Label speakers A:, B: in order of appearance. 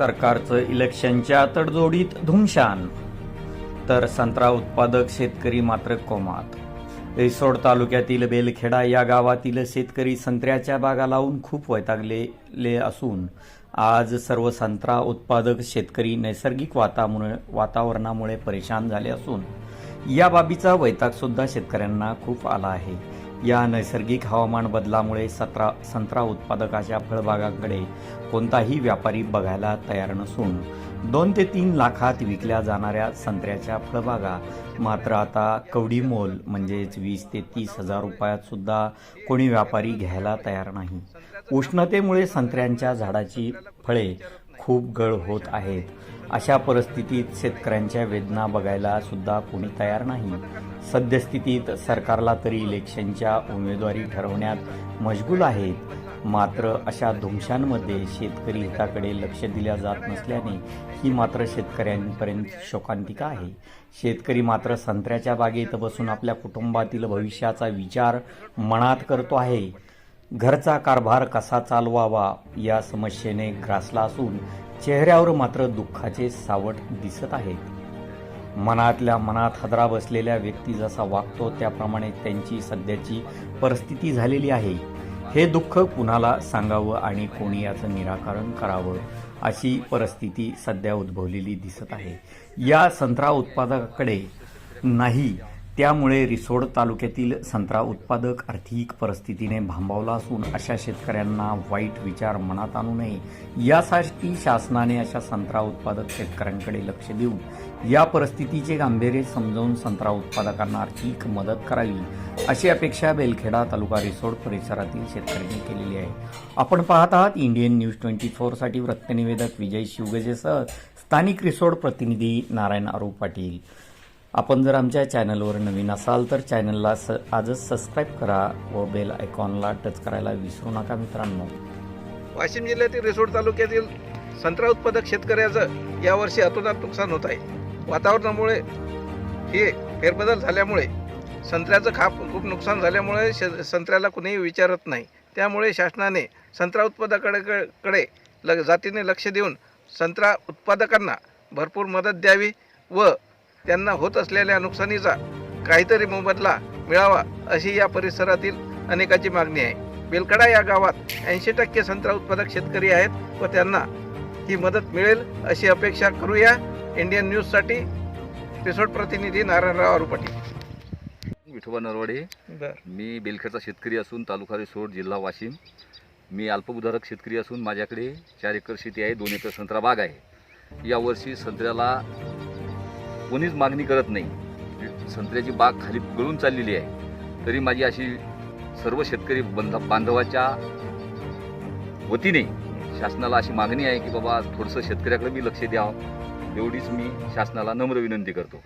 A: सरकारचं इलेक्शनच्या तडजोडीत धुमशान. तर संत्रा उत्पादक शेतकरी मात्र कोमात. रिसोड तालुक्यातील बेलखेडा या गावातील शेतकरी संत्र्याच्या बागा लावून खूप वैतागलेले असून आज सर्व संत्रा उत्पादक शेतकरी नैसर्गिक वातामुळे वातावरणामुळे परेशान झाले असून या बाबीचा वैताग सुद्धा शेतकऱ्यांना खूप आला आहे. या नैसर्गिक हवामान बदलामुळे सत्रा संत्रा उत्पादकाच्या फळबागांकडे कोणताही व्यापारी बघायला तयार नसून दोन ते तीन लाखात विकल्या जाणाऱ्या संत्र्याच्या फळबागा मात्र आता कवडी मोल म्हणजेच वीस ते तीस हजार रुपयात सुद्धा कोणी व्यापारी घ्यायला तयार नाही. उष्णतेमुळे संत्र्यांच्या झाडाची फळे खूप गळ होत आहेत. अशा परिस्थितीत शेतकऱ्यांच्या वेदना बघायला सुद्धा कोणी तयार नाही. सद्यस्थितीत सरकारला तरी इलेक्शनच्या उमेदवारी ठरवण्यात मशगूल आहेत. मात्र अशा धुमशांमध्ये शेतकरी हिताकडे लक्ष दिल्या जात नसल्याने ही मात्र शेतकऱ्यांपर्यंत शोकांतिका आहे. शेतकरी मात्र संत्र्याच्या बागेत बसून आपल्या कुटुंबातील भविष्याचा विचार मनात करतो आहे. घरचा कारभार कसा चालवावा या समस्येने ग्रासला असून चेहऱ्यावर मात्र दुःखाचे सावट दिसत आहेत मनातल्या मनात हदरा बसलेल्या व्यक्ती जसा वागतो त्याप्रमाणे त्यांची सध्याची परिस्थिती झालेली आहे. हे दुःख कुणाला सांगावं आणि कोणी याचं निराकरण करावं अशी परिस्थिती सध्या उद्भवलेली दिसत आहे. या संत्रा उत्पादकाकडे नाही त्यामुळे रिसोड तालुक्यातील संत्रा उत्पादक आर्थिक परिस्थितीने भांबावला असून अशा शेतकऱ्यांना वाईट विचार मनात आणू नये. यासाठी शासनाने अशा संत्रा उत्पादक शेतकऱ्यांकडे लक्ष देऊन या परिस्थितीचे गांभीर्य समजावून संत्रा उत्पादकांना आर्थिक मदत करावी अशी अपेक्षा बेलखेडा तालुका रिसोड परिसरातील शेतकऱ्यांनी केलेली आहे. आपण पाहत आहात इंडियन न्यूज ट्वेंटी फोरसाठी वृत्तनिवेदक विजय शिवगजेसह स्थानिक रिसोड प्रतिनिधी नारायण अरू पाटील. आपण जर आमच्या चॅनलवर नवीन असाल तर चॅनलला स आजच सबस्क्राईब करा व बेल आयकॉनला टच करायला विसरू नका मित्रांनो.
B: वाशिम जिल्ह्यातील रिसोड तालुक्यातील संत्रा उत्पादक शेतकऱ्याचं यावर्षी अतोनात नुकसान होत आहे. वातावरणामुळे हे फेरबदल झाल्यामुळे संत्र्याचं खाप खूप नुकसान झाल्यामुळे श संत्र्याला कुणीही विचारत नाही. त्यामुळे शासनाने संत्रा उत्पादकाकडे कडे ल जातीने लक्ष देऊन संत्रा उत्पादकांना भरपूर मदत द्यावी व त्यांना होत असलेल्या नुकसानीचा काहीतरी मोबदला मिळावा अशी या परिसरातील अनेकाची मागणी आहे. बेलकडा या गावात ऐंशी टक्के संत्रा उत्पादक शेतकरी आहेत व त्यांना ही मदत मिळेल अशी अपेक्षा करूया. इंडियन न्यूजसाठी रिसोर्ट प्रतिनिधी नारायणराव आरुपटी.
C: विठोबा नरवाडे मी बेलखेडचा शेतकरी असून तालुका रिसोड जिल्हा वाशिम. मी अल्पभूधारक शेतकरी असून माझ्याकडे चार एकर शेती आहे दोन एकर संत्रा बाग आहे. यावर्षी संत्र्याला कोणीच मागणी करत नाही. संत्र्याची बाग खाली गळून चाललेली आहे. तरी माझी अशी सर्व शेतकरी बंध बांधवाच्या वतीने शासनाला अशी मागणी आहे की बाबा थोडंसं शेतकऱ्याकडे मी लक्ष द्यावं. एवढीच मी शासनाला नम्र विनंती करतो.